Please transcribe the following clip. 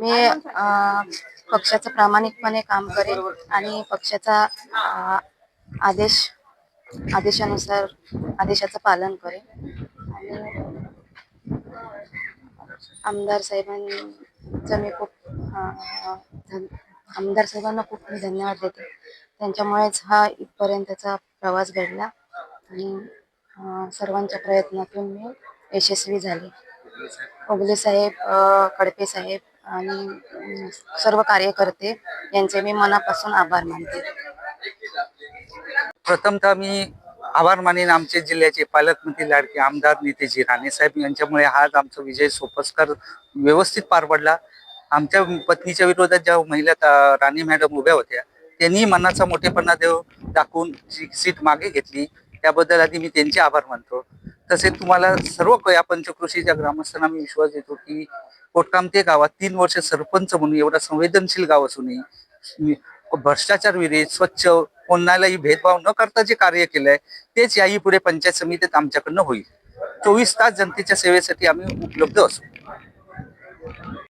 मी पक्षाचं प्रामाणिकपणे काम करेन आणि पक्षाचा आदेश आदेशानुसार आदेशाचं पालन करेन. आणि आमदार साहेबांचं मी खूप धन- आमदार साहेबांना खूप मी धन्यवाद देते. त्यांच्यामुळेच हा इथपर्यंतचा प्रवास घडला आणि सर्वांच्या प्रयत्नातून मी यशस्वी झाले. ओगले साहेब कडपे साहेब आणि सर्व कार्यकर्ते यांचे मी मनापासून आभार मानते. प्रथमतः मी आभार मानेन आमचे जिल्ह्याचे पालकमंत्री लाडके आमदार नितेजी राणे साहेब यांच्यामुळे आज आमचा विजय सोपस्कर व्यवस्थित पार पडला. आमच्या पत्नीच्या विरोधात ज्या महिला राणे राणी मॅडम उभ्या होत्या त्यांनी मनाचा मोठेपणा देव दाखवून जी सीट मागे घेतली त्याबद्दल आधी मी त्यांचे आभार मानतो. तसेच तुम्हाला सर्व क- या पंचकृषीच्या ग्रामस्थांना मी विश्वास देतो की कोटकामते गावात तीन वर्ष सरपंच म्हणून एवढा संवेदनशील गाव असूनही भ्रष्टाचार विरहित स्वच्छ कोणालाही भेदभाव न करता जे कार्य केलंय तेच याही पुढे पंचायत समितीत आमच्याकडनं होईल. चोवीस तास जनतेच्या सेवेसाठी आम्ही उपलब्ध असू.